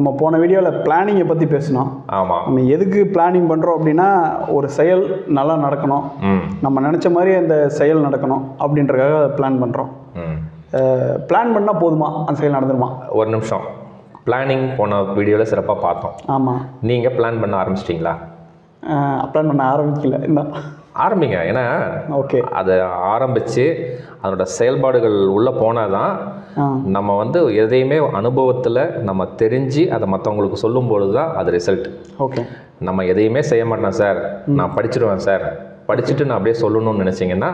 நம்ம போன வீடியோவில் பிளானிங்கை பற்றி பேசினோம். ஆமாம் நம்ம எதுக்கு பிளானிங் பண்ணுறோம் அப்படின்னா ஒரு செயல் நல்லா நடக்கணும். நம்ம நினச்ச மாதிரி அந்த செயல் நடக்கணும் அப்படின்றதுக்காக பிளான் பண்ணுறோம் பிளான் பண்ணால் போதுமா? அந்த செயல் நடந்துருமா? ஒரு நிமிஷம். பிளானிங் போன வீடியோவில் சிறப்பாக பார்த்தோம். ஆமாம் நீங்கள் பிளான் பண்ண ஆரம்பிச்சிட்டிங்களா? பிளான் பண்ண ஆரம்பிக்கல. என்ன ஆரம்பிங்க. ஏன்னா ஓகே. அதை ஆரம்பித்து அதனோட செயல்பாடுகள் உள்ளே போனால் தான் நம்ம வந்து எதையுமே அனுபவத்தில் நம்ம தெரிஞ்சு அதை மற்றவங்களுக்கு சொல்லும்பொழுது தான் அது ரிசல்ட் ஓகே. நம்ம எதையுமே செய்ய மாட்டேன் சார். நான் படிச்சிருவேன் சார். படிச்சுட்டு நான் அப்படியே சொல்லணும்னு நினச்சிங்கன்னா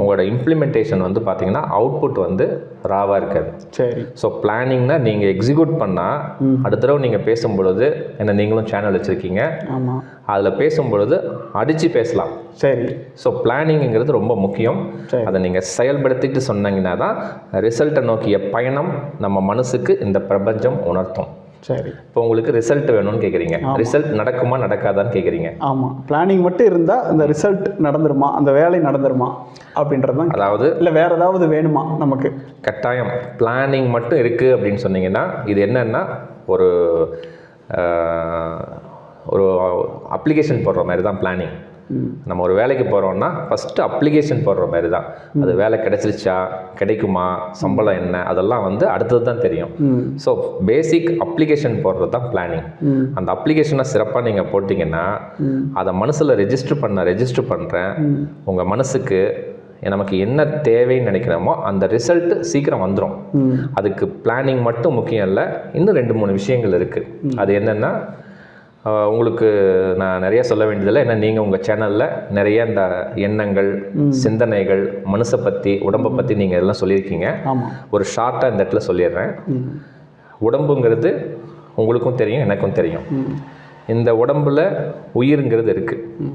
உங்களோட இம்ப்ளிமெண்டேஷன் வந்து பார்த்தீங்கன்னா அவுட்புட் வந்து ராவாக இருக்காது. சரி. ஸோ பிளானிங்னா நீங்கள் எக்ஸிக்யூட் பண்ணால் அடுத்த தடவை நீங்கள் பேசும்பொழுது என்ன நீங்களும் சேனல் வச்சுருக்கீங்க. அதில் பேசும்பொழுது அடித்து பேசலாம். சரி. ஸோ பிளானிங்கிறது ரொம்ப முக்கியம். அதை நீங்கள் செயல்படுத்திட்டு சொன்னீங்கன்னா தான் ரிசல்ட்டை நோக்கிய பயணம் நம்ம மனசுக்கு இந்த பிரபஞ்சம் உணர்த்தும். சரி. இப்போ உங்களுக்கு ரிசல்ட் வேணும்னு கேட்குறீங்க ரிசல்ட் நடக்குமா நடக்காதான்னு கேட்குறீங்க ஆமாம் பிளானிங் மட்டும் இருந்தால் அந்த ரிசல்ட் நடந்துருமா? அந்த வேலை நடந்துருமா? அப்படின்றது தான் அதாவது இல்லை வேறு ஏதாவது வேணுமா நமக்கு? கட்டாயம். பிளானிங் மட்டும் இருக்குது அப்படின்னு சொன்னீங்கன்னா இது என்னன்னா ஒரு ஒரு அப்ளிகேஷன் போடுற மாதிரி தான் பிளானிங் நம்ம ஒரு வேலைக்கு போகிறோம்னா ஃபஸ்ட்டு அப்ளிகேஷன் போடுற மாதிரி தான் அது வேலை கிடைச்சிருச்சா? கிடைக்குமா? சம்பளம் என்ன? அதெல்லாம் வந்து அடுத்தது தான் தெரியும். ஸோ பேசிக் அப்ளிகேஷன் போடுறது தான் பிளானிங் அந்த அப்ளிகேஷனை சிறப்பாக நீங்கள் போட்டிங்கன்னா அதை மனசில் ரெஜிஸ்டர் பண்ண ரெஜிஸ்டர் பண்ணுறேன் உங்கள் மனசுக்கு நமக்கு என்ன தேவைன்னு நினைக்கிறோமோ அந்த ரிசல்ட் சீக்கிரம் வந்துடும் அதுக்கு பிளானிங் மட்டும் முக்கியம் இல்லை. இன்னும் ரெண்டு மூணு விஷயங்கள் இருக்குது அது என்னென்னா உங்களுக்கு நான் நிறைய சொல்ல வேண்டியதில்லை. ஏன்னா நீங்கள் உங்கள் சேனலில் நிறைய இந்த எண்ணங்கள் சிந்தனைகள் மனசை பற்றி உடம்பை பற்றி நீங்கள் எல்லாம் சொல்லியிருக்கீங்க. ஒரு ஷார்ட்டாக இந்த இடத்துல சொல்லிடுறேன். உடம்புங்கிறது உங்களுக்கும் தெரியும் எனக்கும் தெரியும். இந்த உடம்புல உயிருங்கிறது இருக்குது.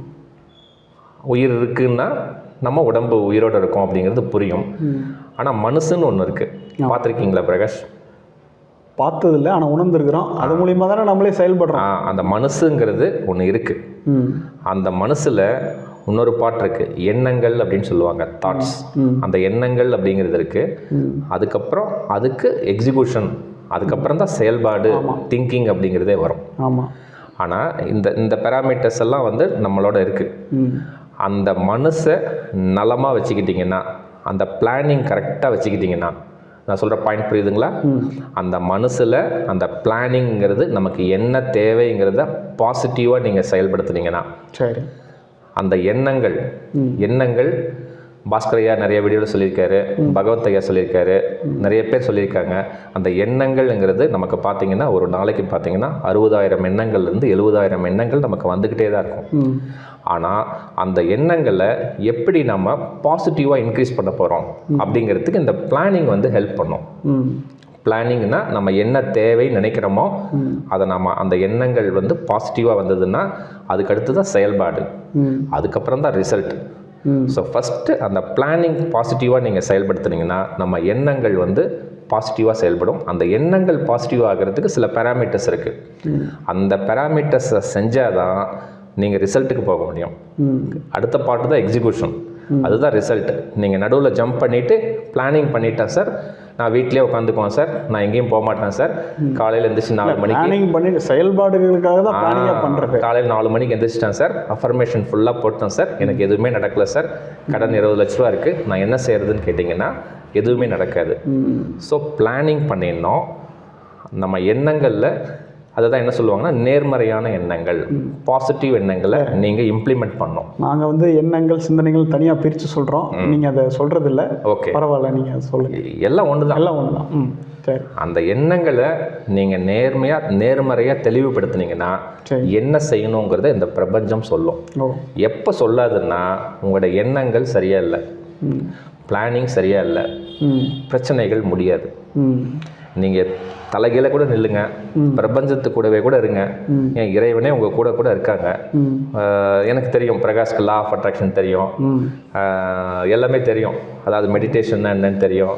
உயிர் இருக்குன்னா நம்ம உடம்பு உயிரோடு இருக்கோம் அப்படிங்கிறது புரியும். ஆனால் மனசுன்னு ஒன்று இருக்குது பார்த்துருக்கீங்களா பிரகாஷ்? பார்த்ததில்ல ஆனால் உணர்ந்துருக்குறோம். அது மூலியமாக தானே நம்மளே செயல்படுறோம். அந்த மனசுங்கிறது ஒன்று இருக்குது அந்த மனசில் இன்னொரு பாட்டு இருக்குது எண்ணங்கள் அப்படின்னு சொல்லுவாங்க தாட்ஸ். அந்த எண்ணங்கள் அப்படிங்கிறது இருக்குது அதுக்கப்புறம் அதுக்கு எக்ஸிக்யூஷன் அதுக்கப்புறம் தான் செயல்பாடு திங்கிங் அப்படிங்கிறதே வரும். ஆமாம் ஆனால் இந்த இந்த பேராமீட்டர்ஸ் எல்லாம் வந்து நம்மளோட இருக்குது அந்த மனசை நலமாக வச்சுக்கிட்டிங்கன்னா அந்த பிளானிங் கரெக்டாக வச்சுக்கிட்டிங்கன்னா நான் சொல்கிற பாயிண்ட் புரியுதுங்களா? அந்த மனசில் அந்த பிளானிங்கிறது நமக்கு என்ன தேவைங்கிறத பாசிட்டிவாக நீங்கள் செயல்படுத்துனீங்கன்னா சரி. அந்த எண்ணங்கள். எண்ணங்கள் பாஸ்கர் ஐயா நிறைய வீடியோவில் சொல்லியிருக்காரு பகவத் ஐயா சொல்லியிருக்காரு நிறைய பேர் சொல்லியிருக்காங்க. அந்த எண்ணங்கள்ங்கிறது நமக்கு பார்த்தீங்கன்னா ஒரு நாளைக்கு பார்த்தீங்கன்னா அறுபதாயிரம் எண்ணங்கள்லேருந்து எழுபதாயிரம் எண்ணங்கள் நமக்கு வந்துக்கிட்டே தான் இருக்கும். ஆனால் அந்த எண்ணங்களை எப்படி நம்ம பாசிட்டிவாக இன்க்ரீஸ் பண்ண போகிறோம் அப்படிங்கிறதுக்கு இந்த பிளானிங் வந்து ஹெல்ப் பண்ணும். பிளானிங்னா நம்ம என்ன தேவை நினைக்கிறோமோ அதை நம்ம அந்த எண்ணங்கள் வந்து பாசிட்டிவாக வந்ததுன்னா அதுக்கு அடுத்து தான் செயல்பாடு அதுக்கப்புறம் தான் ரிசல்ட் ஸோ ஃபஸ்ட்டு அந்த பிளானிங் பாசிட்டிவாக நீங்கள் செயல்படுத்துனீங்கன்னா நம்ம எண்ணங்கள் வந்து பாசிட்டிவாக செயல்படும். அந்த எண்ணங்கள் பாசிட்டிவ் ஆகிறதுக்கு சில பேராமீட்டர்ஸ் இருக்குது அந்த பேராமீட்டர்ஸை செஞ்சால் தான் நீங்கள் ரிசல்ட்டுக்கு போக முடியும். அடுத்த பார்ட்டு தான் எக்ஸிக்யூஷன் அதுதான் ரிசல்ட் நீங்கள் நடுவில் ஜம்ப் பண்ணிவிட்டு பிளானிங் பண்ணிட்டேன் சார் நான் வீட்டிலே உட்காந்துக்குவேன் சார் நான் எங்கேயும் போக மாட்டேன் சார் காலையில் எழுந்திரிச்சு நாலு மணிக்கு பிளானிங் பண்ணி செயல்பாடுகளுக்காக தான் பிளானிங்காக பண்ணுறது காலையில் நாலு மணிக்கு எந்திரிச்சிட்டேன் சார் அஃபர்மேஷன் ஃபுல்லாக போட்டேன் சார் எனக்கு எதுவுமே நடக்கல சார் கடன் இருபது லட்ச ரூபா இருக்குது நான் என்ன செய்கிறதுன்னு கேட்டிங்கன்னா எதுவுமே நடக்காது. ஸோ பிளானிங் பண்ணிடணும் நம்ம எண்ணங்களில் அதை தான் என்ன சொல்லுவாங்கன்னா நேர்மறையான எண்ணங்கள் பாசிட்டிவ் எண்ணங்களை நீங்கள் இம்ப்ளிமெண்ட் பண்ணணும் நாங்கள் வந்து எண்ணங்கள் சிந்தனைகள் தனியாக பிரித்து சொல்கிறோம் நீங்கள் அதை சொல்கிறது இல்லை ஓகே. பரவாயில்ல நீங்கள் சொல்லுங்கள் எல்லாம் ஒன்று தான் எல்லாம் ஒன்று தான் சரி. அந்த எண்ணங்களை நீங்கள் நேர்மையாக நேர்மறையாக தெளிவுபடுத்துனீங்கன்னா. என்ன செய்யணுங்கிறத இந்த பிரபஞ்சம் சொல்லும். எப்போ சொல்லாதுன்னா உங்களோட எண்ணங்கள் சரியா இல்லை. பிளானிங் சரியா இல்லை. பிரச்சனைகள் முடியாது. நீங்கள் தலைகீழ கூட நில்லுங்க. பிரபஞ்சத்து கூடவே கூட இருங்க. ஏன் இறைவனே உங்கள் கூட கூட இருக்காங்க. எனக்கு தெரியும். பிரகாஷ்க்கு லா ஆஃப் அட்ராக்ஷன் தெரியும். எல்லாமே தெரியும். அதாவது மெடிடேஷன் என்னன்னு தெரியும்.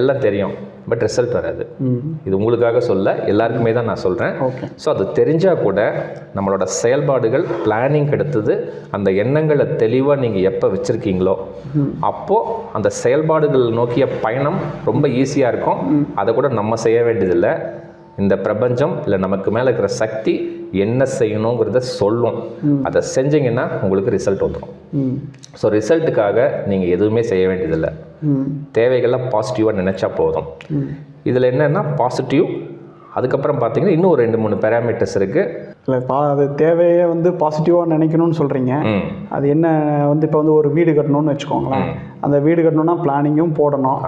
எல்லாம் தெரியும். பட் ரிசல்ட் வராது. இது உங்களுக்காக சொல்ல எல்லாருக்குமே தான் நான் சொல்கிறேன் ஸோ அது தெரிஞ்சால் கூட நம்மளோட செயல்பாடுகள் பிளானிங் எடுத்தது அந்த எண்ணங்களை தெளிவாக நீங்கள் எப்போ வச்சுருக்கீங்களோ அப்போது அந்த செயல்பாடுகள் நோக்கிய பயணம் ரொம்ப ஈஸியாக இருக்கும். அதை கூட நம்ம செய்ய வேண்டியதில்லை. இந்த பிரபஞ்சம் இல்லை நமக்கு மேலே இருக்கிற சக்தி என்ன செய்யணுங்கிறத சொல்லும். அதை செஞ்சீங்கன்னா உங்களுக்கு ரிசல்ட் வந்துடும் ஸோ ரிசல்ட்டுக்காக நீங்கள் எதுவுமே செய்ய வேண்டியதில்லை. ம். தேவைகளை பாசிட்டிவாக நினச்சா போதும். இதில் என்னென்னா பாசிட்டிவ் அதுக்கப்புறம் பார்த்தீங்கன்னா இன்னும் ஒரு ரெண்டு மூணு பேராமீட்டர்ஸ் இருக்குது இல்லை பா அது தேவையை வந்து பாசிட்டிவாக நினைக்கணும்னு சொல்கிறீங்க அது என்ன வந்து இப்போ வந்து ஒரு வீடு கட்டணும்னு வச்சுக்கோங்களேன். அந்த வீடு கட்டணும்னா பிளானிங்கும் போடணும்.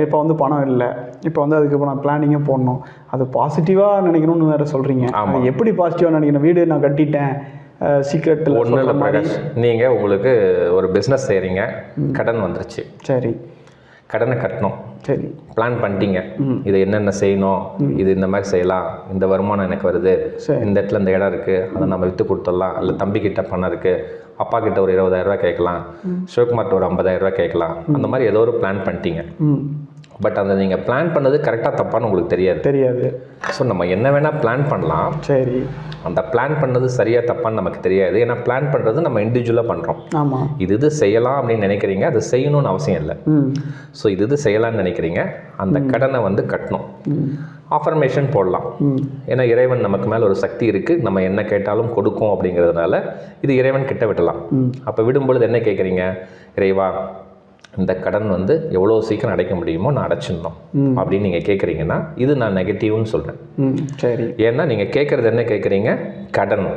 இப்போ வந்து பணம் இல்லை. இப்போ வந்து அதுக்கு நான் பிளானிங்கும் போடணும். அது பாசிட்டிவாக நினைக்கணும்னு வேறு சொல்கிறீங்க எப்படி பாசிட்டிவாக நினைக்கணும்? வீடு நான் கட்டிட்டேன். சீக்ரெட்டில் ஒன்றும் இல்லை பிரகாஷ் நீங்கள் உங்களுக்கு ஒரு பிஸ்னஸ் செய்கிறீங்க கடன் வந்துருச்சு. சரி. கடனை கட்டணும். சரி. பிளான் பண்ணிட்டீங்க. இது என்னென்ன செய்யணும்? இது இந்த மாதிரி செய்யலாம். இந்த வருமானம் எனக்கு வருது. இந்த இடத்துல இந்த இடம் இருக்குது அதை நம்ம விற்று கொடுத்துடலாம். இல்லை தம்பி கிட்ட பணம் இருக்குது அப்பா கிட்ட ஒரு இருபதாயிரம் ரூபாய் கேட்கலாம். சிவகுமார்ட்ட ஒரு ஐம்பதாயிரம் ரூபாய் கேட்கலாம். அந்த மாதிரி ஏதோ ஒரு பிளான் பண்ணிட்டீங்க. பட் அந்த நீங்கள் பிளான் பண்ணது கரெக்டாக தப்பான்னு உங்களுக்கு தெரியாது. தெரியாது. ஸோ நம்ம என்ன வேணால் பிளான் பண்ணலாம். சரி. அந்த பிளான் பண்ணது சரியாக தப்பான்னு நமக்கு தெரியாது. ஏன்னா பிளான் பண்ணுறது நம்ம இண்டிவிஜுவலாக பண்ணுறோம் ஆமாம் இது இது செய்யலாம் அப்படின்னு நினைக்கிறீங்க அது செய்யணும்னு அவசியம் இல்லை. ஸோ இது இது செய்யலாம்னு நினைக்கிறீங்க. அந்த கடனை வந்து கட்டணும். ஆஃபர்மேஷன் போடலாம். ஏன்னா இறைவன் நமக்கு மேலே ஒரு சக்தி இருக்குது நம்ம என்ன கேட்டாலும் கொடுக்கும் அப்படிங்கிறதுனால இது இறைவன் கிட்ட விடலாம். அப்போ விடும்பொழுது என்ன கேட்குறீங்க? இறைவா இந்த கடன் வந்து எவ்வளோ சீக்கிரம் அடைக்க முடியுமோ நான் அடைச்சிடணும் அப்படின்னு நீங்கள் கேட்குறீங்கன்னா இது நான் நெகட்டிவ்னு சொல்கிறேன் சரி. ஏன்னா நீங்கள் கேட்குறது என்ன கேட்குறீங்க கடன்.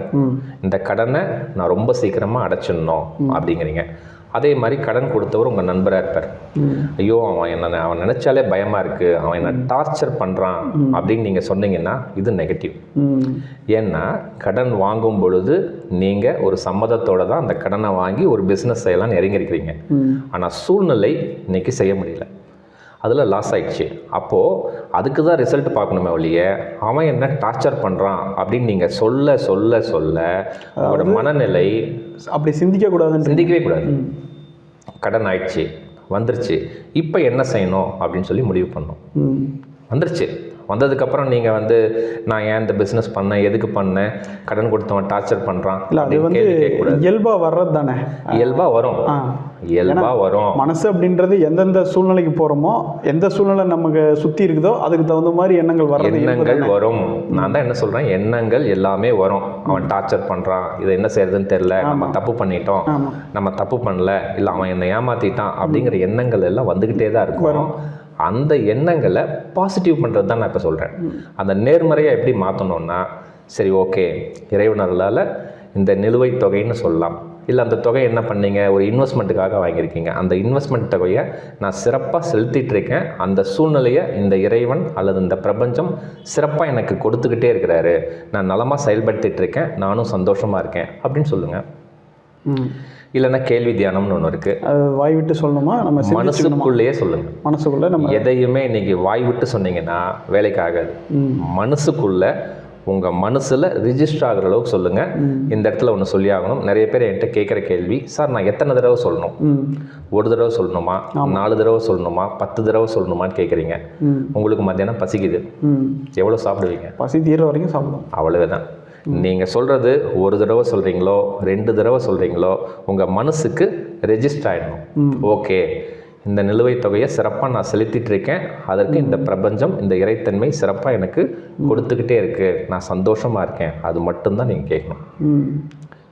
இந்த கடனை நான் ரொம்ப சீக்கிரமாக அடைச்சிடணும் அப்படிங்கிறீங்க. அதே மாதிரி கடன் கொடுத்தவர் உங்கள் நண்பராக இருப்பார். ஐயோ அவன் என்ன அவன் நினச்சாலே பயமாக இருக்குது அவன் என்ன டார்ச்சர் பண்ணுறான் அப்படின்னு நீங்கள் சொன்னீங்கன்னா இது நெகட்டிவ் ஏன்னா கடன் வாங்கும் பொழுது நீங்கள் ஒரு சம்மதத்தோட தான் அந்த கடனை வாங்கி ஒரு பிஸ்னஸ் செய்யலாம்னு இறங்கியிருக்கிறீங்க. ம். ஆனால் சூழ்நிலை இன்னைக்கு செய்ய முடியல. அதில் லாஸ் ஆயிடுச்சு. அப்போது அதுக்கு தான் ரிசல்ட் பார்க்கணுமே ஒழிய அவன் என்ன டார்ச்சர் பண்ணுறான் அப்படின்னு நீங்கள் சொல்ல சொல்ல சொல்ல உங்களோட மனநிலை அப்படி சிந்திக்கக்கூடாதுன்ற சிந்திக்கவே கூடாது. கடன் ஆயிடுச்சு வந்துருச்சு இப்போ என்ன செய்யணும் அப்படின்னு சொல்லி முடிவு பண்ணணும். ம். வந்துருச்சு. வந்ததுக்கப்புறம் நீங்கள் வந்து நான் ஏன் இந்த பிஸ்னஸ் பண்ணேன்? எதுக்கு பண்ணேன்? கடன் கொடுத்தவன் டார்ச்சர் பண்ணுறான் இல்லை அது வந்து இயல்பாக வர்றது தானே? இயல்பாக வரும். இயல்பாக வரும். மனசு அப்படின்றது எந்தெந்த சூழ்நிலைக்கு போகிறோமோ எந்த சூழ்நிலை நமக்கு சுற்றி இருக்குதோ அதுக்கு தகுந்த மாதிரி எண்ணங்கள் இயல்பு எண்ணங்கள். வரும். நான் தான் என்ன சொல்றேன்? எண்ணங்கள் எல்லாமே வரும். அவன் டார்ச்சர் பண்றான். இதை என்ன செய்யறதுன்னு தெரியல. நம்ம தப்பு பண்ணிட்டோம். நம்ம தப்பு பண்ணல. இல்ல அவன் என்னை ஏமாத்திட்டான் அப்படிங்கிற எண்ணங்கள் எல்லாம் வந்துகிட்டே தான் இருக்கும். அந்த எண்ணங்களை பாசிட்டிவ் பண்றது தான் நான் இப்போ சொல்றேன். அந்த நேர்மறையை எப்படி மாற்றணும்னா சரி ஓகே இறைவனர்களால் இந்த நிலுவைத் தொகைன்னு சொல்லலாம். இல்லை அந்த தொகை என்ன பண்ணீங்க? ஒரு இன்வெஸ்ட்மெண்ட்டுக்காக வாங்கியிருக்கீங்க. அந்த இன்வெஸ்ட்மெண்ட் தொகையை நான் சிறப்பாக செலுத்திட்டு இருக்கேன். அந்த சூழ்நிலையை இந்த இறைவன் அல்லது இந்த பிரபஞ்சம் சிறப்பாக எனக்கு கொடுத்துக்கிட்டே இருக்கிறாரு. நான் நலமாக செயல்படுத்திட்டு இருக்கேன். நானும் சந்தோஷமாக இருக்கேன். அப்படின்னு சொல்லுங்கள் இல்லைன்னா கேள்வி தியானம்னு ஒன்று இருக்குது வாய் விட்டு சொல்லணுமா? நம்ம மனசுக்குள்ளேயே சொல்லுங்கள் மனசுக்குள்ள நம்ம எதையுமே இன்னைக்கு வாய் விட்டு சொன்னீங்கன்னா வேலைக்கு ஆகாது. மனசுக்குள்ள உங்கள் மனசில் ரிஜிஸ்டர் ஆகிற அளவுக்கு சொல்லுங்கள் இந்த இடத்துல ஒன்று சொல்லி ஆகணும். நிறைய பேர் என்கிட்ட கேட்குற கேள்வி சார் நான் எத்தனை தடவை சொல்லணும்? ஒரு தடவை சொல்லணுமா? நாலு தடவை சொல்லணுமா? பத்து தடவை சொல்லணுமான்னு கேட்குறீங்க. உங்களுக்கு மத்தியானம் பசிக்குது. எவ்வளோ சாப்பிடுவீங்க? பசி தீர வரைக்கும் சாப்பிடுவோம் அவ்வளவுதான். நீங்கள் சொல்கிறது ஒரு தடவை சொல்கிறீங்களோ ரெண்டு தடவை சொல்கிறீங்களோ உங்கள் மனசுக்கு ரெஜிஸ்டர் ஆகிடணும் ஓகே. இந்த நிலுவைத் தொகையை சிறப்பாக நான் செலுத்திட்டு இருக்கேன். அதற்கு இந்த பிரபஞ்சம் இந்த இறைத்தன்மை சிறப்பாக எனக்கு கொடுத்துக்கிட்டே இருக்குது நான் சந்தோஷமாக இருக்கேன். அது மட்டும்தான் நீங்கள் கேட்கணும்.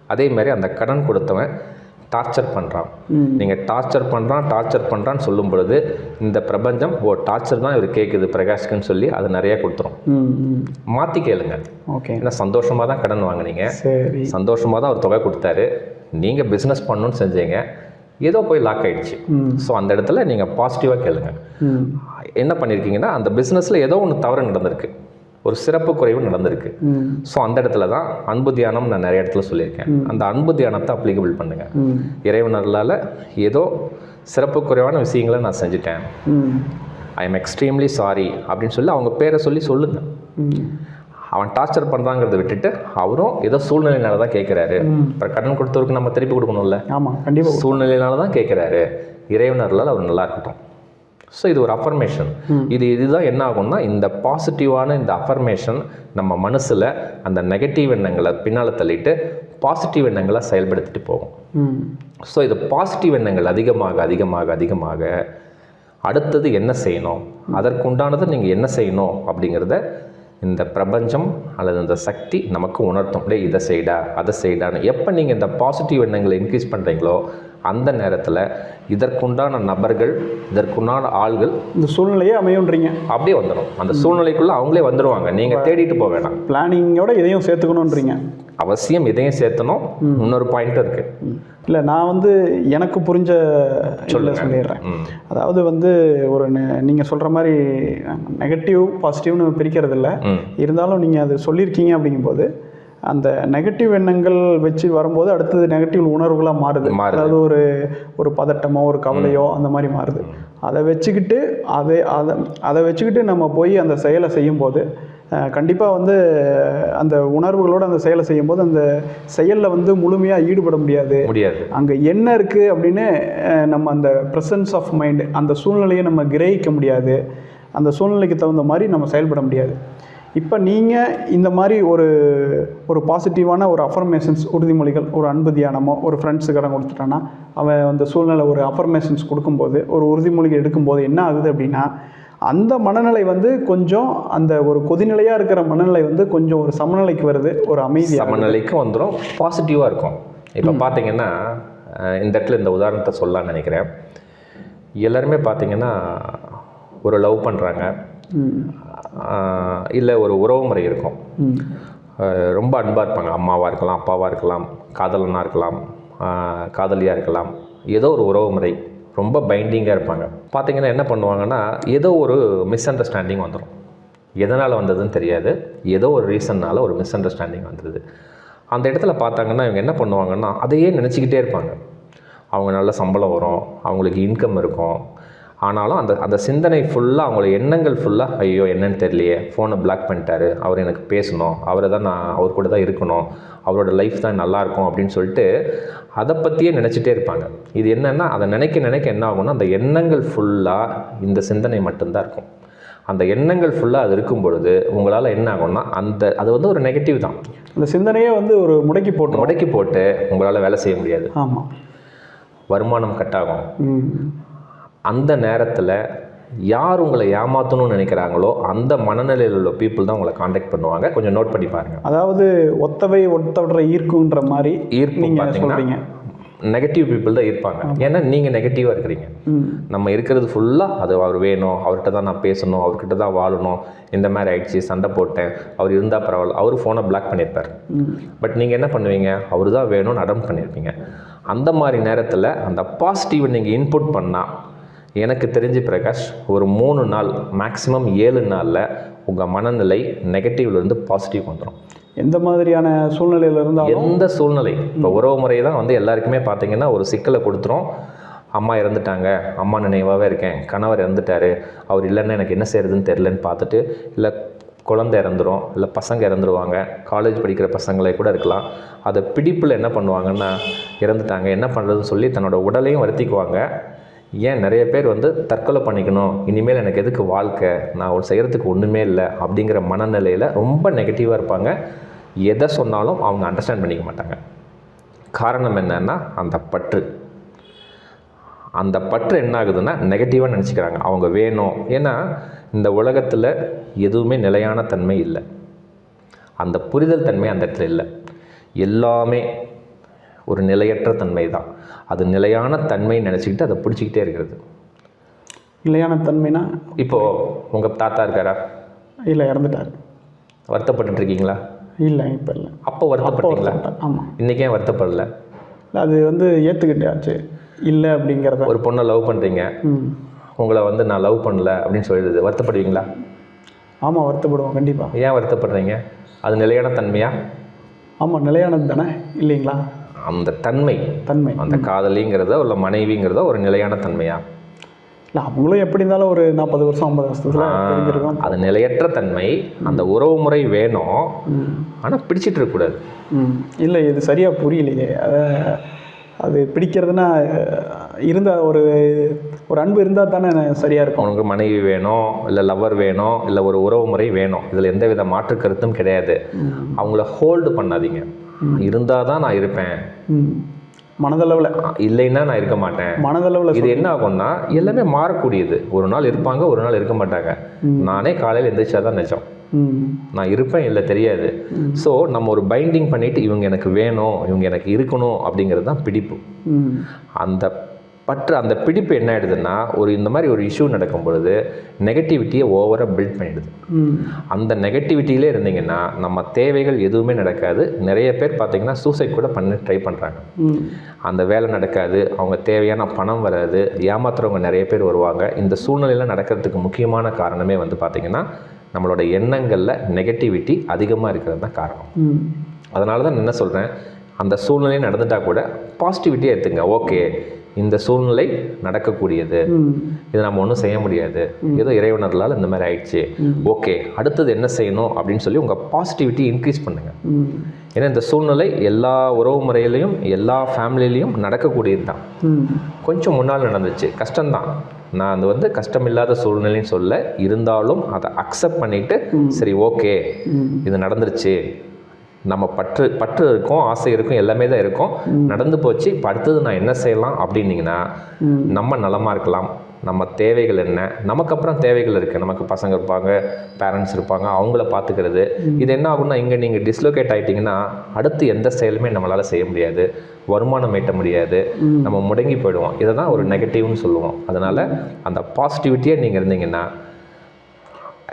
அதே மாதிரி அந்த கடன் கொடுத்தவன் டார்ச்சர் பண்ணுறான். நீங்கள் டார்ச்சர் பண்ணுறான் டார்ச்சர் பண்ணுறான்னு சொல்லும் பொழுது இந்த பிரபஞ்சம் ஓ டார்ச்சர் தான் இவர் கேட்குது பிரகாஷ்க்குன்னு சொல்லி அது நிறையா கொடுத்துரும். மாற்றி கேளுங்க. ஓகே. ஏன்னா சந்தோஷமாக தான் கடன் வாங்குனீங்க. சரி. சந்தோஷமாக தான் ஒரு தொகை கொடுத்தாரு. நீங்கள் பிஸ்னஸ் பண்ணணும்னு செஞ்சீங்க. ஏதோ போய் லாக் ஆயிடுச்சு. ம். ஸோ அந்த இடத்துல நீங்கள் பாசிட்டிவாக கேளுங்க. என்ன பண்ணியிருக்கீங்கன்னா அந்த பிஸ்னஸில் ஏதோ ஒன்று தவறு நடந்திருக்கு. ஒரு சிறப்பு குறைவு நடந்திருக்கு. ஸோ அந்த இடத்துல தான் அன்பு தியானம் நான் நிறைய இடத்துல சொல்லியிருக்கேன். அந்த அன்பு தியானத்தை அப்ளிகபிள் பண்ணுங்க. ம். இறைவனர்களால் ஏதோ சிறப்பு குறைவான விஷயங்களை நான் செஞ்சுட்டேன். ஐ எம் எக்ஸ்ட்ரீம்லி சாரி அப்படின்னு சொல்லி அவங்க பேரை சொல்லி சொல்லுங்கள் அவன் டார்ச்சர் பண்ணுறாங்கிறத விட்டுட்டு அவரும் ஏதோ சூழ்நிலையினால தான் கேட்குறாரு அப்புறம் கடன் கொடுத்தவருக்கு நம்ம திருப்பி கொடுக்கணும்ல. ஆமாம் கண்டிப்பாக சூழ்நிலையினால தான் கேட்குறாரு இறைவனர்களால் அவர் நல்லா இருக்கட்டும். ஸோ இது ஒரு அஃபர்மேஷன் இது இதுதான் என்ன ஆகும்னா இந்த பாசிட்டிவான இந்த அஃபர்மேஷன் நம்ம மனசில் அந்த நெகட்டிவ் எண்ணங்களை பின்னால் தள்ளிட்டு பாசிட்டிவ் எண்ணங்களை செயல்படுத்திட்டு போகும். ஸோ இது பாசிட்டிவ் எண்ணங்கள் அதிகமாக அதிகமாக அதிகமாக அடுத்தது என்ன செய்யணும்? அதற்குண்டானதை நீங்கள் என்ன செய்யணும்? அப்படிங்கிறத இந்த பிரபஞ்சம் அல்லது இந்த சக்தி நமக்கு உணர்த்தும். டேய் இதை செய்டா அதை செய்டான்னு. எப்போ நீங்கள் இந்த பாசிட்டிவ் எண்ணங்களை இன்க்ரீஸ் பண்ணுறீங்களோ அந்த நேரத்தில் இதற்குண்டான நபர்கள் இதற்குண்டான ஆள்கள் இந்த சூழ்நிலையே அமையுன்றீங்க. அப்படியே வந்துடும் அந்த சூழ்நிலைக்குள்ளே அவங்களே வந்துடுவாங்க நீங்கள் தேடிட்டு போக வேணாம். பிளானிங்கோட இதையும் சேர்த்துக்கணுன்றீங்க. அவசியம் இதையும் சேர்த்தணும். இன்னொரு பாயிண்ட் இருக்குது இல்லை நான் வந்து எனக்கு புரிஞ்ச சொல்ல சொல்லிடுறேன். அதாவது வந்து ஒரு நீங்கள் சொல்கிற மாதிரி நெகட்டிவ் பாசிட்டிவ்னு பிரிக்கிறது இல்லை இருந்தாலும் நீங்கள் அது சொல்லியிருக்கீங்க அப்படிங்கும்போது அந்த நெகட்டிவ் எண்ணங்கள் வச்சு வரும்போது அடுத்தது நெகட்டிவ் உணர்வுகளாக மாறுது. அதாவது ஒரு ஒரு பதட்டமோ ஒரு கவலையோ அந்த மாதிரி மாறுது. அதை வச்சுக்கிட்டு அதை அதை அதை வச்சுக்கிட்டு நம்ம போய் அந்த செயலை செய்யும்போது கண்டிப்பாக வந்து அந்த உணர்வுகளோடு அந்த செயலை செய்யும்போது அந்த செயலில் வந்து முழுமையாக ஈடுபட முடியாது. முடியாது. அங்கே என்ன இருக்குது அப்படின்னு நம்ம அந்த ப்ரெசன்ஸ் ஆஃப் மைண்டு அந்த சூழ்நிலையை நம்ம கிரகிக்க முடியாது. அந்த சூழ்நிலைக்கு தகுந்த மாதிரி நம்ம செயல்பட முடியாது. இப்போ நீங்கள் இந்த மாதிரி ஒரு ஒரு பாசிட்டிவான ஒரு அஃபர்மேஷன்ஸ் உறுதிமொழிகள் ஒரு அன்பு தியானமோ ஒரு ஃப்ரெண்ட்ஸு கடன் கொடுத்துட்டான்னா அவன் அந்த சூழ்நிலை ஒரு அஃபர்மேஷன்ஸ் கொடுக்கும்போது ஒரு உறுதிமொழிகள் எடுக்கும்போது என்ன ஆகுது அப்படின்னா அந்த மனநிலை வந்து கொஞ்சம் அந்த ஒரு கொதிநிலையாக இருக்கிற மனநிலை வந்து கொஞ்சம் ஒரு சமநிலைக்கு வருது ஒரு அமைதி சமநிலைக்கு வந்துடும் பாசிட்டிவாக இருக்கும். இப்போ பார்த்தீங்கன்னா இந்த இடத்துல இந்த உதாரணத்தை சொல்லலாம்னு நினைக்கிறேன். எல்லாருமே பார்த்தீங்கன்னா ஒரு லவ் பண்ணுறாங்க இல்லை ஒரு உறவு முறை இருக்கும். ரொம்ப அன்பாக இருப்பாங்க. அம்மாவாக இருக்கலாம் அப்பாவாக இருக்கலாம் காதலனாக இருக்கலாம் காதலியாக இருக்கலாம். ஏதோ ஒரு உறவு முறை. ரொம்ப பைண்டிங்காக இருப்பாங்க. பார்த்தீங்கன்னா என்ன பண்ணுவாங்கன்னா ஏதோ ஒரு மிஸ் அண்டர்ஸ்டாண்டிங் வந்துடும் எதனால் வந்ததுன்னு தெரியாது. ஏதோ ஒரு ரீசன்னால் ஒரு மிஸ் அண்டர்ஸ்டாண்டிங் வந்தது. அந்த இடத்துல பார்த்தாங்கன்னா இவங்க என்ன பண்ணுவாங்கன்னா அதையே நினச்சிக்கிட்டே இருப்பாங்க. அவங்க நல்ல சம்பளம் வரும். அவங்களுக்கு இன்கம் இருக்கும். ஆனாலும் அந்த அந்த சிந்தனை ஃபுல்லாக அவங்களோட எண்ணங்கள் ஃபுல்லாக ஐயோ என்னன்னு தெரியலையே ஃபோனை பிளாக் பண்ணிட்டாரு அவர் எனக்கு பேசணும் அவரை தான் நான் அவர் கூட தான் இருக்கணும் அவரோட லைஃப் தான் நல்லா இருக்கும் அப்படின்னு சொல்லிட்டு அதை பற்றியே நினச்சிட்டே இருப்பாங்க. இது என்னென்னா அதை நினைக்க நினைக்க என்ன ஆகும்னா அந்த எண்ணங்கள் ஃபுல்லாக இந்த சிந்தனை மட்டும்தான் இருக்கும். அந்த எண்ணங்கள் ஃபுல்லாக அது இருக்கும் பொழுது உங்களால் என்ன ஆகும்னா அந்த அது வந்து ஒரு நெகட்டிவ் தான். அந்த சிந்தனையே வந்து ஒரு முடக்கி போட்டுரும் முடக்கி போட்டு உங்களால் வேலை செய்ய முடியாது. ஆமாம் வருமானம் கட் ஆகும். ம். அந்த நேரத்தில் யார் உங்களை ஏமாற்றணும்னு நினைக்கிறாங்களோ அந்த மனநிலையில் உள்ள பீப்புள் தான் உங்களை காண்டாக்ட் பண்ணுவாங்க. கொஞ்சம் நோட் பண்ணி பாருங்கள் அதாவது ஒத்தவை ஒத்தவற்றை ஈர்க்குன்ற மாதிரி ஈர்ப்பு நீங்கள் சொல்கிறீங்க நெகட்டிவ் பீப்புள் தான் இருப்பாங்க ஏன்னா நீங்கள் நெகட்டிவாக இருக்கிறீங்க. நம்ம இருக்கிறது ஃபுல்லாக அது அவர் வேணும் அவர்கிட்ட தான் நான் பேசணும் அவர்கிட்ட தான் வாழணும். இந்த மாதிரி ஆயிடுச்சு சண்டை போட்டேன் அவர் இருந்தால் பரவாயில்ல. அவர் ஃபோனை பிளாக் பண்ணியிருப்பார். பட் நீங்கள் என்ன பண்ணுவீங்க? அவர் தான் வேணும்னு அடம் பண்ணியிருப்பீங்க. அந்த மாதிரி நேரத்தில் அந்த பாசிட்டிவை நீங்கள் இன்புட் பண்ணால் எனக்கு தெரிஞ்சு பிரகாஷ் ஒரு மூணு நாள் மேக்ஸிமம் ஏழு நாளில் உங்கள் மனநிலை நெகட்டிவ்லேருந்து பாசிட்டிவ் வந்துடும் எந்த மாதிரியான சூழ்நிலையில் இருந்தாலும் எந்த சூழ்நிலை? இப்போ உறவு முறை தான் வந்து எல்லாருக்குமே பார்த்தீங்கன்னா ஒரு சிக்கலை கொடுத்துரும். அம்மா இறந்துட்டாங்க. அம்மா நினைவாகவே இருக்கேன். கணவர் இறந்துட்டாரு. அவர் இல்லைன்னா எனக்கு என்ன செய்யறதுன்னு தெரிலன்னு பார்த்துட்டு இல்லை குழந்தை இறந்துரும் இல்லை பசங்க இறந்துருவாங்க. காலேஜ் படிக்கிற பசங்களே கூட இருக்கலாம். அதை பிடிப்பில் என்ன பண்ணுவாங்கன்னா இறந்துட்டாங்க. என்ன பண்ணுறதுன்னு சொல்லி தன்னோட உடலையும் வருத்திக்குவாங்க. ஏன் நிறைய பேர் வந்து தற்கொலை பண்ணிக்கணும்? இனிமேல் எனக்கு எதுக்கு வாழ்க்கை? நான் ஒரு செய்கிறதுக்கு ஒன்றுமே இல்லை அப்படிங்கிற மனநிலையில் ரொம்ப நெகட்டிவாக இருப்பாங்க. எதை சொன்னாலும் அவங்க அண்டர்ஸ்டாண்ட் பண்ணிக்க மாட்டாங்க. காரணம் என்னன்னா அந்த பற்று. அந்த பற்று என்ன ஆகுதுன்னா நெகட்டிவாக நினச்சிக்கிறாங்க. அவங்க வேணும். ஏன்னா இந்த உலகத்தில் எதுவுமே நிலையான தன்மை இல்லை. அந்த புரிதல் தன்மை அந்த இடத்துல இல்லை. எல்லாமே ஒரு நிலையற்ற தன்மை தான். அது நிலையான தன்மை நினச்சிக்கிட்டு அதை பிடிச்சிக்கிட்டே இருக்கிறது. நிலையான தன்மைனா? இப்போது உங்கள் தாத்தா இருக்காரா? இல்லை இறந்துட்டார். வருத்தப்பட்டுட்டு இருக்கீங்களா? இல்லை இப்போ இல்லை. அப்போ வருத்தப்பட்டீங்களா? ஆமாம். இன்றைக்கி வருத்தப்படல? அது வந்து ஏற்றுக்கிட்டாச்சு இல்லை அப்படிங்கிறத. ஒரு பொண்ணை லவ் பண்ணுறீங்க உங்களை வந்து நான் லவ் பண்ணல அப்படின்னு சொல்லிடுது. வருத்தப்படுவீங்களா? ஆமாம் வருத்தப்படுவோம் கண்டிப்பாக. ஏன் வருத்தப்படுறீங்க? அது நிலையான தன்மையா? ஆமாம் நிலையானது தானே? இல்லைங்களா? அந்த தன்மை தன்மை. அந்த காதலிங்கிறதோ இல்லை மனைவிங்கிறதோ ஒரு நிலையான தன்மையா? இல்லை அவங்களும் எப்படி இருந்தாலும் ஒரு நாற்பது வருஷம் ஐம்பது வருஷத்துல அது நிலையற்ற தன்மை அந்த உறவு முறை வேணும். ஆனால் பிடிச்சிட்டு இருக்கக்கூடாது. இல்லை இது சரியாக புரியலையே. அதை அது பிடிக்கிறதுனா இருந்த ஒரு ஒரு அன்பு இருந்தால் தானே சரியாக இருக்கும். உனக்கு மனைவி வேணும் இல்லை லவர் வேணும் இல்லை ஒரு உறவு முறை வேணும். இதில் எந்த வித மாற்று கருத்தும் கிடையாது. அவங்கள ஹோல்டு பண்ணாதீங்க. இருந்தால் தான் நான் இருப்பேன். மனதளவில். இல்லைன்னா நான் இருக்க மாட்டேன். மனதளவில் இது என்ன ஆகும்னா எல்லாமே மாறக்கூடியது. ஒரு நாள் இருப்பாங்க ஒரு நாள் இருக்க மாட்டாங்க. நானே காலையில் எந்திரிச்சா தான் நிஜம் நான் இருப்பேன் இல்லை தெரியாது. ஸோ நம்ம ஒரு பைண்டிங் பண்ணிட்டு இவங்க எனக்கு வேணும் இவங்க எனக்கு இருக்கணும் அப்படிங்கிறது தான் பிடிப்பு. அந்த பற்று அந்த பிடிப்பு என்ன ஆயிடுதுன்னா ஒரு இந்த மாதிரி ஒரு இஷ்யூ நடக்கும் பொழுது நெகட்டிவிட்டியை ஓவராக பில்ட் பண்ணிடுது. அந்த நெகட்டிவிட்டியிலே இருந்தீங்கன்னா நம்ம தேவைகள் எதுவுமே நடக்காது. நிறைய பேர் பார்த்தீங்கன்னா சூசைட் கூட பண்ண ட்ரை பண்ணுறாங்க அந்த வேலை நடக்காது. அவங்க தேவையான பணம் வராது. ஏமாத்துறவங்க நிறைய பேர் வருவாங்க. இந்த சூழ்நிலையில் நடக்கிறதுக்கு முக்கியமான காரணமே வந்து பார்த்திங்கன்னா நம்மளோட எண்ணங்களில் நெகட்டிவிட்டி அதிகமாக இருக்கிறது தான் காரணம். அதனால தான் நான் என்ன சொல்கிறேன் அந்த சூழ்நிலை நடந்துட்டால் கூட பாசிட்டிவிட்டியாக எடுத்துங்க. ஓகே. இந்த சூழ்நிலை நடக்கக்கூடியது. இது நம்ம ஒன்றும் செய்ய முடியாது. ஏதோ இறைவனர்களால் இந்த மாதிரி ஆயிடுச்சு. ஓகே அடுத்தது என்ன செய்யணும் அப்படின்னு சொல்லி உங்கள் பாசிட்டிவிட்டி இன்க்ரீஸ் பண்ணுங்கள் ஏன்னா இந்த சூழ்நிலை எல்லா உறவு முறையிலையும் எல்லா ஃபேமிலிலையும் நடக்கக்கூடியது தான். கொஞ்சம் முன்னால் நடந்துச்சு. கஷ்டம்தான். நான் அது வந்து கஷ்டமில்லாத சூழ்நிலைன்னு சொல்ல இருந்தாலும் அதை அக்செப்ட் பண்ணிவிட்டு சரி ஓகே இது நடந்துருச்சு. நம்ம பற்று பற்று இருக்கும் ஆசை இருக்கும் எல்லாமே தான் இருக்கும். நடந்து போச்சு இப்போ அடுத்தது நான் என்ன செய்யலாம் அப்படின்னீங்கன்னா. நம்ம நலமாக இருக்கலாம். நம்ம தேவைகள் என்ன? நமக்கு அப்புறம் தேவைகள் இருக்குது நமக்கு பசங்க இருப்பாங்க பேரண்ட்ஸ் இருப்பாங்க அவங்கள பார்த்துக்கிறது. இது என்ன ஆகும்னா இங்கே நீங்கள் டிஸ்லோகேட் ஆகிட்டிங்கன்னா அடுத்து எந்த செயலுமே நம்மளால் செய்ய முடியாது. வருமானம் ஈட்ட முடியாது. நம்ம முடங்கி போயிடுவோம். இதை தான் ஒரு நெகட்டிவ்னு சொல்லுவோம். அதனால் அந்த பாசிட்டிவிட்டியாக நீங்கள் இருந்தீங்கன்னா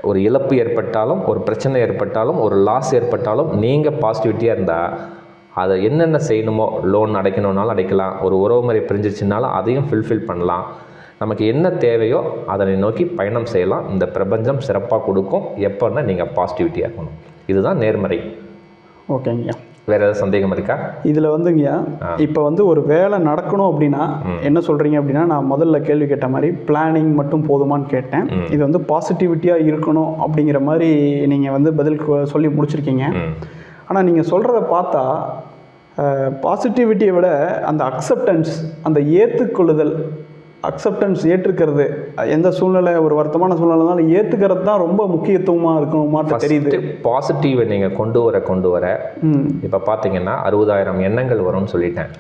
ஒரு இழப்பு ஏற்பட்டாலும் ஒரு பிரச்சனை ஏற்பட்டாலும் ஒரு லாஸ் ஏற்பட்டாலும் நீங்கள் பாசிட்டிவிட்டியாக இருந்தால் அதை என்னென்ன செய்யணுமோ லோன் அடைக்கணுன்னாலும் அடைக்கலாம். ஒரு உறவு முறை பிரிஞ்சிச்சுனாலும் அதையும் ஃபில்ஃபில் பண்ணலாம். நமக்கு என்ன தேவையோ அதனை நோக்கி பயணம் செய்யலாம். இந்த பிரபஞ்சம் சிறப்பாக கொடுக்கும். எப்போன்னா நீங்கள் பாசிட்டிவிட்டியாக இருக்கணும். இதுதான் நேர்மறை. ஓகேங்கய்யா. வேறு ஏதாவது சந்தேகம் இருக்கா? இதில் வந்துங்கய்யா இப்போ வந்து ஒரு வேலை நடக்கணும் அப்படின்னா என்ன சொல்கிறீங்க அப்படின்னா நான் முதல்ல கேள்வி கேட்ட மாதிரி பிளானிங் மட்டும் போதுமான்னு கேட்டேன். இது வந்து பாசிட்டிவிட்டியாக இருக்கணும் அப்படிங்கிற மாதிரி நீங்கள் வந்து பதில் சொல்லி முடிச்சிருக்கீங்க. ஆனால் நீங்கள் சொல்கிறத பார்த்தா பாசிட்டிவிட்டியை விட அந்த அக்செப்டன்ஸ் அந்த ஏற்றுக்கொள்ளுதல் அக்செப்டன்ஸ் ஏற்றுக்கிறது. எந்த சூழ்நிலை ஒரு வருத்தமான சூழ்நிலைனாலும் ஏற்றுக்கிறது தான் ரொம்ப முக்கியத்துவமாக இருக்கும் மாட்ட தெரியுது. பாசிட்டிவை நீங்கள் கொண்டு வர கொண்டு வர. இப்போ பார்த்தீங்கன்னா அறுபதாயிரம் எண்ணங்கள் வரும்னு சொல்லிட்டேன்.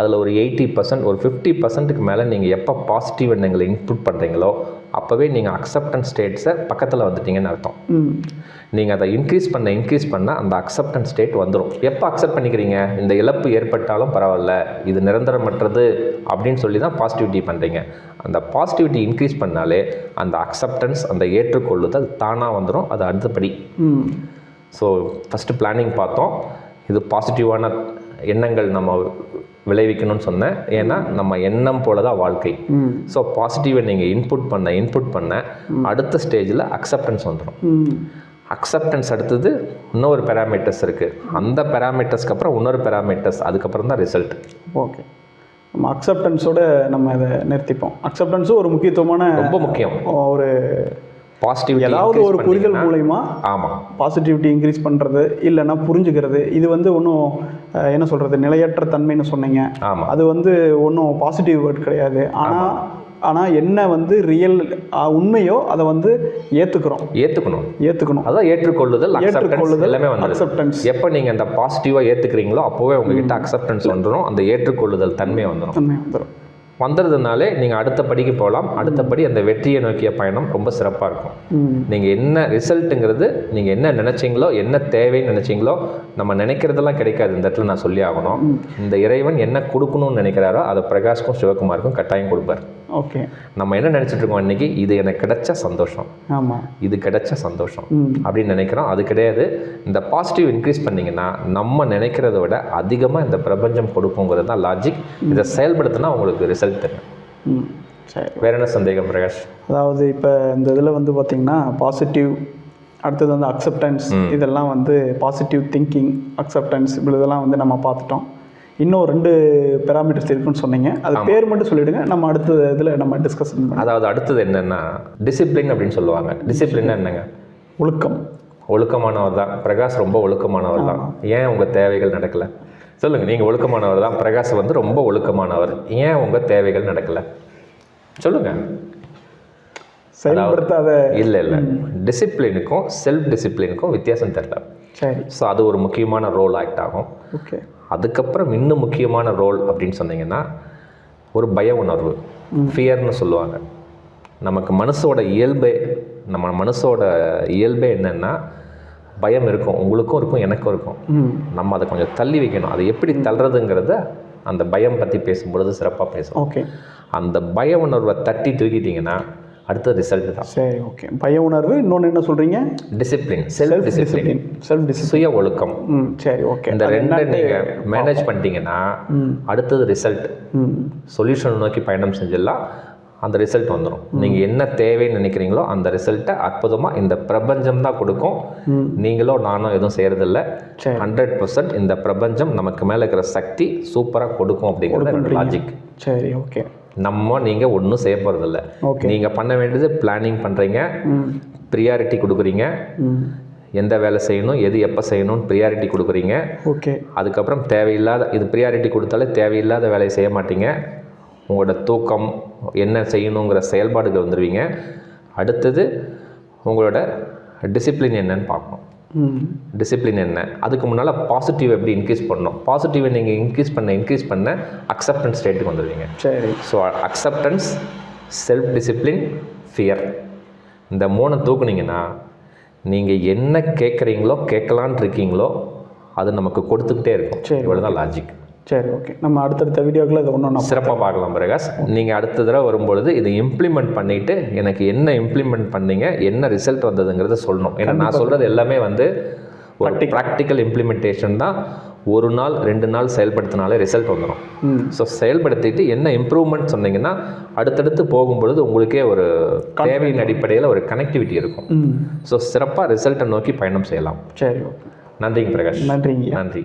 அதில் ஒரு எயிட்டி பர்சன்ட் ஒரு ஃபிஃப்டி பர்சன்ட்டுக்கு மேலே நீங்கள் எப்போ பாசிட்டிவ் எண்ணங்களை இன்புட் பண்ணுறீங்களோ அப்போவே நீங்கள் அக்செப்டன்ஸ் ஸ்டேட்ஸை பக்கத்தில் வந்துட்டீங்கன்னு அர்த்தம். நீங்கள் அதை இன்க்ரீஸ் பண்ண இன்க்ரீஸ் பண்ண அந்த அக்செப்டன்ஸ் ஸ்டேட் வந்துடும் எப்போ அக்செப்ட் பண்ணிக்கிறீங்க? இந்த இழப்பு ஏற்பட்டாலும் பரவாயில்ல இது நிரந்தரமற்றது அப்படின்னு சொல்லி தான் பாசிட்டிவிட்டி பண்ணுறீங்க அந்த பாசிட்டிவிட்டி இன்க்ரீஸ் பண்ணாலே அந்த அக்செப்டன்ஸ் அந்த ஏற்றுக்கொள்ளுதல் தானாக வந்துடும் அது அடுத்தபடி. ஸோ ஃபஸ்ட்டு பிளானிங் பார்த்தோம். இது பாசிட்டிவான எண்ணங்கள் நம்ம விளைவிக்கணும்னு சொன்னேன். ஏன்னா நம்ம எண்ணம் போல தான் வாழ்க்கை ஸோ பாசிட்டிவை நீங்கள் இன்புட் பண்ண இன்புட் பண்ண அடுத்த ஸ்டேஜில் அக்செப்டன்ஸ் வந்துடும் அக்செப்டன்ஸ் அடுத்தது இன்னொரு பேராமீட்டர்ஸ் இருக்குது அந்த பேராமீட்டர்ஸ்க்கு அப்புறம் இன்னொரு பேராமீட்டர்ஸ் அதுக்கப்புறம் தான் ரிசல்ட் ஓகே நம்ம அக்செப்டன்ஸோட நம்ம இதை நிறுத்திப்போம். அக்செப்டன்ஸும் ஒரு முக்கியத்துவமான ரொம்ப முக்கியம். ஒரு பாசிட்டிவிட்டி ஏதாவது ஒரு புரிதல் மூலயமா ஆமாம் பாசிட்டிவிட்டி இன்க்ரீஸ் பண்ணுறது இல்லைன்னா புரிஞ்சுக்கிறது. இது வந்து ஒன்றும் என்ன சொல்கிறது நிலையற்ற தன்மைன்னு சொன்னீங்க. ஆமாம் அது வந்து ஒன்றும் பாசிட்டிவ் வேர்ட் கிடையாது. ஆனால் ஆனால் என்ன வந்து ரியல் உண்மையோ அதை வந்து ஏற்றுக்கிறோம் ஏற்றுக்கணும் ஏற்றுக்கணும் அதான் ஏற்றுக்கொள்ளுதல் ஏற்றுக்கொள்ளுதல், எல்லாமே வந்துடும் acceptance. எப்போ நீங்கள் அந்த பாசிட்டிவாக ஏற்றுக்கிறீங்களோ அப்போவே உங்ககிட்ட அக்செப்டன்ஸ் வந்துடும் அந்த ஏற்றுக்கொள்ளுதல் தன்மை வந்துடும் தன்மை வந்துடும் வந்துடுறதுனாலே நீங்கள் அடுத்த படிக்கு போகலாம். அடுத்த படி அந்த வெற்றியை நோக்கிய பயணம் ரொம்ப சிறப்பாக இருக்கும். நீங்கள் என்ன ரிசல்ட்டுங்கிறது நீங்கள் என்ன நினச்சிங்களோ என்ன தேவைன்னு நினச்சிங்களோ நம்ம நினைக்கிறதெல்லாம் கிடைக்காது. இந்த இடத்துல நான் சொல்லி ஆகணும். இந்த இறைவன் என்ன கொடுக்கணும்னு நினைக்கிறாரோ அதை பிரகாஷ்க்கும் சிவகுமாருக்கும் கட்டாயம் கொடுப்பார். ஓகே. நம்ம என்ன நினச்சிட்டு இருக்கோம் இன்னைக்கு இது எனக்கு கிடைச்ச சந்தோஷம். ஆமாம் இது கிடைச்ச சந்தோஷம். அப்படின்னு நினைக்கிறோம். அது கிடையாது. இந்த பாசிட்டிவ் இன்க்ரீஸ் பண்ணிங்கன்னா நம்ம நினைக்கிறத விட அதிகமாக இந்த பிரபஞ்சம் கொடுக்குங்கிறது தான் லாஜிக் இதை செயல்படுத்தினா உங்களுக்கு ரிசல்ட் தெரியும் வேற என்ன சந்தேகம் பிரகாஷ்? அதாவது இப்போ இந்த இதில் வந்து பார்த்திங்கன்னா பாசிட்டிவ் அடுத்தது வந்து அக்செப்டன்ஸ் இதெல்லாம் வந்து பாசிட்டிவ் திங்கிங் அக்செப்டன்ஸ் இப்படி இதெல்லாம் வந்து நம்ம பார்த்துட்டோம். இன்னும் ரெண்டு பேராமீட்டர்ஸ் இருக்குன்னு சொன்னீங்க. அது பேர் மட்டும் சொல்லிவிடுங்க நம்ம அடுத்த இதில் நம்ம டிஸ்கஸ் பண்ணலாம் அதாவது அடுத்தது என்னன்னா டிசிப்ளின் அப்படின்னு சொல்லுவாங்க. டிசிப்ளின்னா என்னங்க? ஒழுக்கம். ஒழுக்கமானவர் தான். பிரகாஷ் ரொம்ப ஒழுக்கமானவர் தான். ஏன் உங்கள் தேவைகள் நடக்கலை? சொல்லுங்கள் நீங்கள் ஒழுக்கமானவர் தான். பிரகாஷ் வந்து ரொம்ப ஒழுக்கமானவர். ஏன் உங்கள் தேவைகள் நடக்கலை? சொல்லுங்கள் செயல்படுத்தாத இல்லை இல்லை. டிசிப்ளினுக்கும் செல்ஃப் டிசிப்ளினுக்கும் வித்தியாசம் தெரியல. சரி. ஸோ அது ஒரு முக்கியமான ரோல் ஆக்ட் ஆகும். ஓகே அதுக்கப்புறம் இன்னும் முக்கியமான ரோல் அப்படின்னு சொன்னீங்கன்னா ஒரு பய உணர்வு ஃபியர்னு சொல்லுவாங்க. நமக்கு மனசோட இயல்பே நம்ம மனசோட இயல்பே என்னென்னா பயம் இருக்கும் உங்களுக்கும் இருக்கும் எனக்கும் இருக்கும். நம்ம அதை கொஞ்சம் தள்ளி வைக்கணும். அதை எப்படி தள்ளுறதுங்கிறத அந்த பயம் பற்றி பேசும்பொழுது சிறப்பாக பேசும் ஓகே. அந்த பய உணர்வை தட்டி தூக்கிட்டீங்கன்னா அடுத்த ரிசல்ட் தான். சரி ஓகே பய உணர்வு இன்னொன்று என்ன சொல்கிறீங்க discipline self discipline self discipline சுய ஒழுக்கம். ம் சரி ஓகே இந்த ரெண்டை நீங்கள் மேனேஜ் பண்ணிட்டீங்கன்னா அடுத்தது ரிசல்ட் ம். சொல்யூஷன் நோக்கி பயணம் செஞ்சிடலாம். அந்த ரிசல்ட் வந்துடும் நீங்கள் என்ன தேவைன்னு நினைக்கிறீங்களோ அந்த ரிசல்ட்டை அற்புதமாக இந்த பிரபஞ்சம் தான் கொடுக்கும். நீங்களோ நானோ எதுவும் செய்கிறதில்ல. ஹண்ட்ரட் பர்சன்ட் இந்த பிரபஞ்சம் நமக்கு மேலே இருக்கிற சக்தி சூப்பராக கொடுக்கும் அப்படிங்கிறது லாஜிக் சரி ஓகே நம்ம நீங்கள் ஒன்றும் செய்ய போகிறதில்ல நீங்கள் பண்ண வேண்டியது பிளானிங் பண்ணுறீங்க ப்ரியாரிட்டி கொடுக்குறீங்க. எந்த வேலை செய்யணும் எது எப்போ செய்யணும்னு ப்ரியாரிட்டி கொடுக்குறீங்க. ஓகே அதுக்கப்புறம் தேவையில்லாத இது ப்ரியாரிட்டி கொடுத்தாலே தேவையில்லாத வேலையை செய்ய மாட்டீங்க. உங்களோட தூக்கம் என்ன செய்யணுங்கிற செயல்பாடுகள் வந்துடுவீங்க அடுத்தது உங்களோட டிசிப்ளின் என்னன்னு பார்க்கணும். ம் டிசிப்ளின் என்ன? அதுக்கு முன்னால் பாசிட்டிவ் எப்படி இன்க்ரீஸ் பண்ணணும்? பாசிட்டிவை நீங்கள் இன்க்ரீஸ் பண்ண இன்க்ரீஸ் பண்ண அக்செப்டன்ஸ் ஸ்டேட்டுக்கு வந்துடுவீங்க. சரி. So acceptance self discipline fear இந்த மூணை தூக்குனீங்கன்னா நீங்கள் என்ன கேட்குறீங்களோ கேட்கலான் இருக்கீங்களோ அது நமக்கு கொடுத்துக்கிட்டே இருக்கும். சரி. இவ்வளோ தான் லாஜிக் சரி ஓகே நம்ம அடுத்தடுத்த வீடியோக்களில் இதை ஒன்று நான் சிறப்பாக பார்க்கலாம் பிரகாஷ். நீங்கள் அடுத்த தடவை வரும்பொழுது இதை இம்ப்ளிமெண்ட் பண்ணிவிட்டு எனக்கு என்ன இம்ப்ளிமெண்ட் பண்ணீங்க என்ன ரிசல்ட் வந்ததுங்கிறத சொல்லணும். ஏன்னா நான் சொல்கிறது எல்லாமே வந்து ஒரு ப்ராக்டிக்கல் இம்ப்ளிமெண்டேஷன் தான். ஒரு நாள் ரெண்டு நாள் செயல்படுத்தினாலே ரிசல்ட் வந்துடும் ஸோ செயல்படுத்திட்டு என்ன இம்ப்ரூவ்மெண்ட் சொன்னீங்கன்னா அடுத்தடுத்து போகும்பொழுது உங்களுக்கே ஒரு தேவையின் அடிப்படையில் ஒரு கனெக்டிவிட்டி இருக்கும். ஸோ சிறப்பாக ரிசல்ட்டை நோக்கி பயணம் செய்யலாம். சரி ஓகே நன்றிங்க பிரகாஷ். நன்றிங்க. நன்றி.